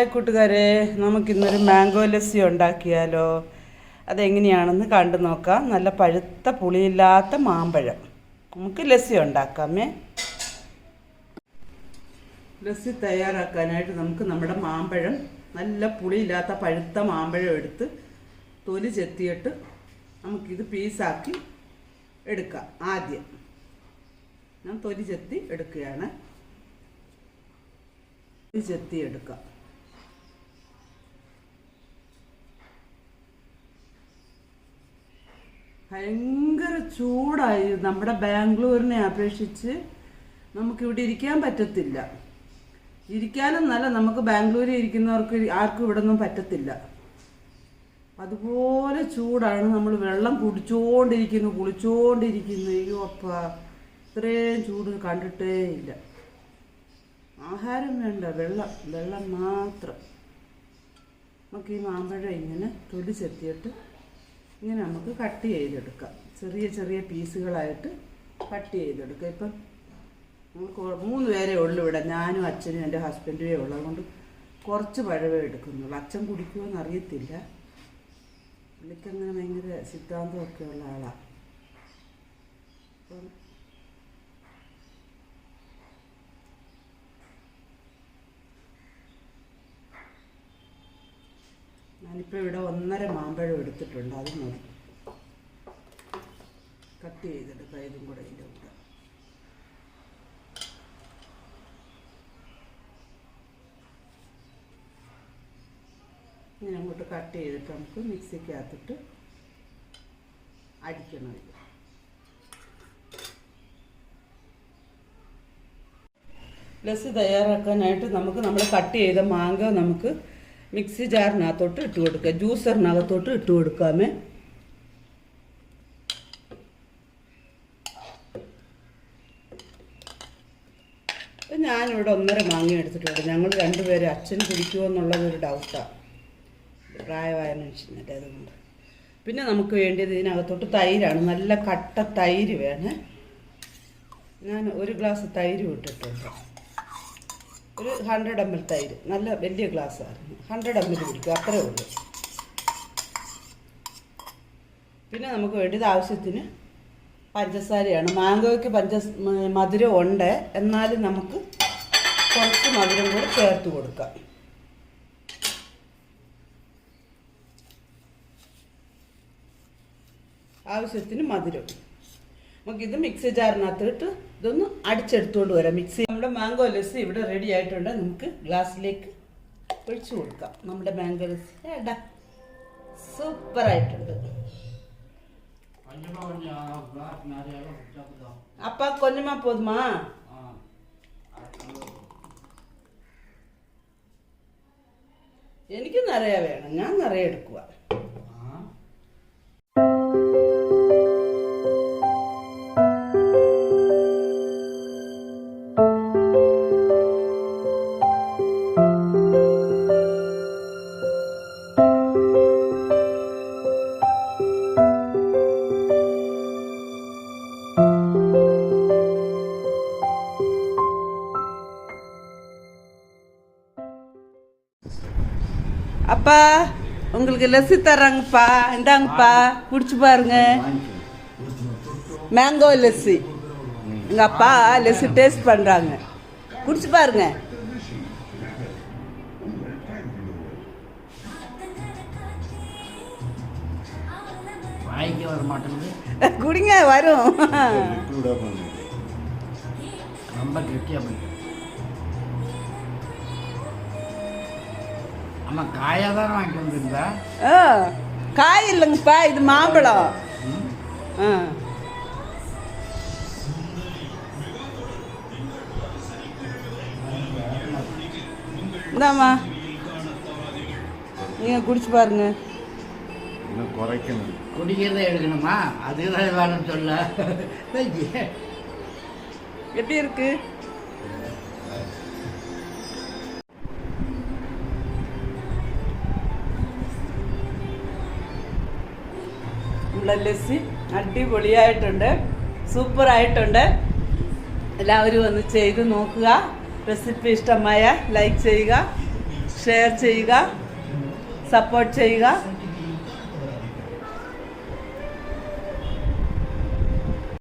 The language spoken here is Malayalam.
ഹായ് കൂട്ടുകാരെ നമുക്കിന്നൊരു മാംഗോ ലസ്സി ഉണ്ടാക്കിയാലോ? അതെങ്ങനെയാണെന്ന് കണ്ടു നോക്കാം. നല്ല പഴുത്ത പുളിയില്ലാത്ത മാമ്പഴം. നമുക്ക് ലസ്സി ഉണ്ടാക്കാമേ. ലസ്സി തയ്യാറാക്കാനായിട്ട് നമുക്ക് നമ്മുടെ മാമ്പഴം നല്ല പുളിയില്ലാത്ത പഴുത്ത മാമ്പഴം എടുത്ത് തൊലി ചെത്തിയിട്ട് നമുക്കിത് പീസാക്കി എടുക്കാം ആദ്യം. ഞാൻ തൊലി ചെത്തി എടുക്കുകയാണ്. ചെത്തി എടുക്കാം. ഭയങ്കര ചൂടായി. നമ്മുടെ ബാംഗ്ലൂരിനെ അപേക്ഷിച്ച് നമുക്കിവിടെ ഇരിക്കാൻ പറ്റത്തില്ല. ഇരിക്കാനും നല്ല നമുക്ക് ബാംഗ്ലൂരിൽ ഇരിക്കുന്നവർക്ക് ആർക്കും ഇവിടെ ഒന്നും പറ്റത്തില്ല. അതുപോലെ ചൂടാണ്. നമ്മൾ വെള്ളം കുടിച്ചോണ്ടിരിക്കുന്നു കുളിച്ചോണ്ടിരിക്കുന്നു. അയ്യോ അപ്പ ഇത്രയും ചൂട് കണ്ടിട്ടേ ഇല്ല. ആഹാരം വേണ്ട വെള്ളം വെള്ളം മാത്രം. നമുക്ക് ഈ മാമ്പഴം ഇങ്ങനെ തൊലി ചെത്തിയിട്ട് ഇങ്ങനെ നമുക്ക് കട്ട് ചെയ്തെടുക്കാം. ചെറിയ ചെറിയ പീസുകളായിട്ട് കട്ട് ചെയ്തെടുക്കാം. ഇപ്പം നമുക്ക് മൂന്ന് പേരേ ഉള്ളൂ ഇവിടെ. ഞാനും അച്ഛനും എന്റെ ഹസ്ബൻഡുമേ ഉള്ളൂ. അതുകൊണ്ട് കുറച്ച് പഴവേ എടുക്കുന്നുള്ളൂ. അച്ഛൻ കുടിക്കുമോ എന്നറിയത്തില്ല പുള്ളിക്കങ്ങനെ ഭയങ്കര സിദ്ധാന്തമൊക്കെ ഉള്ള ആളാണ് അപ്പം ഞാനിപ്പോൾ ഇവിടെ ഒന്നര മാമ്പഴം എടുത്തിട്ടുണ്ട് അത് മതി. കട്ട് ചെയ്തെടുക്കാം ഇതും കൂടെ ഇതിന്റെ കൂടെ. ഇനി അങ്ങോട്ട് കട്ട് ചെയ്തിട്ട് നമുക്ക് മിക്സിക്കകത്തിട്ട് അടിക്കണം ഇത്. ലസ് തയ്യാറാക്കാനായിട്ട് നമുക്ക് നമ്മൾ കട്ട് ചെയ്ത മാങ്ങ നമുക്ക് മിക്സി ജാറിനകത്തോട്ട് ഇട്ട് കൊടുക്കുക. ജ്യൂസറിനകത്തോട്ട് ഇട്ട് കൊടുക്കാമേ. ഞാനിവിടെ ഒന്നര മാങ്ങ എടുത്തിട്ടുണ്ട്. ഞങ്ങൾ രണ്ടുപേരും അച്ഛൻ കുടിക്കുമോ എന്നുള്ളത് ഒരു ഡൗട്ടാണ് പ്രായമായ മനുഷ്യനല്ലേ അതുകൊണ്ട്. പിന്നെ നമുക്ക് വേണ്ടിയത് ഇതിനകത്തോട്ട് തൈരാണ്. നല്ല കട്ട തൈര് വേണേ. ഞാൻ ഒരു ഗ്ലാസ് തൈര് ഇട്ടിട്ടുണ്ട്. ഒരു ഹൺഡ്രഡ് എം എൽ തൈര്. നല്ല വലിയ ഗ്ലാസ്സായിരുന്നു ഹൺഡ്രഡ് എം എൽ കുടിക്കും. അത്രേ ഉള്ളൂ. പിന്നെ നമുക്ക് വേണ്ടിയത് ആവശ്യത്തിന് പഞ്ചസാരയാണ്. മാങ്കോയ്ക്ക് പഞ്ച മധുരം ഉണ്ട്. എന്നാലും നമുക്ക് കുറച്ച് മധുരം കൂടെ ചേർത്ത് കൊടുക്കാം. ആവശ്യത്തിന് മധുരം. നമുക്കിത് മിക്സി ജാറിനകത്തിട്ട് ഇതൊന്ന് അടിച്ചെടുത്തുകൊണ്ട് വരാം. മിക്സി നമ്മുടെ മാംഗോ ലസ്സി ഇവിടെ റെഡി ആയിട്ടുണ്ട്. നമുക്ക് ഗ്ലാസ്സിലേക്ക് ഒഴിച്ചു കൊടുക്കാം. നമ്മുടെ മാംഗോ ലസ്സി സൂപ്പർ ആയിട്ടുണ്ട്. അപ്പ കൊഞ്ഞമാ പോതുമാ. എനിക്ക് നിറയെ വേണം. ഞാൻ നിറയെ എടുക്കുക அப்பா உங்களுக்கு லஸ்ஸி தர்றாங்கப்பா. இந்தாங்கப்பா குடிச்சு பாருங்க. மேங்கோ லஸ்ஸி. எங்கள் அப்பா லஸ்ஸி டேஸ்ட் பண்ணுறாங்க குடிச்சு பாருங்க. வாய்க்கு வர மாட்டேங்குது குடிங்க வரும் ரொம்ப அம்மா காயாக தானே வாங்கிட்டு வந்திருந்தா? ஆ காய் இல்லைங்கப்பா இது மாம்பழம். ஆ. இந்தாம்மா. நீங்கள் குடிச்சு பாருங்க. இன்னும் குறைக்கணும். குடிக்கிறதை எடுக்கணுமா? அதுதான் வேணும்னு சொல்ல. எப்படி இருக்கு? നമ്മുടെ ലസ്സി അടിപൊളിയായിട്ടുണ്ട്. സൂപ്പറായിട്ടുണ്ട്. എല്ലാവരും ഒന്ന് ചെയ്ത് നോക്കുക. റെസിപ്പി ഇഷ്ടമായ ലൈക്ക് ചെയ്യുക ഷെയർ ചെയ്യുക സപ്പോർട്ട് ചെയ്യുക.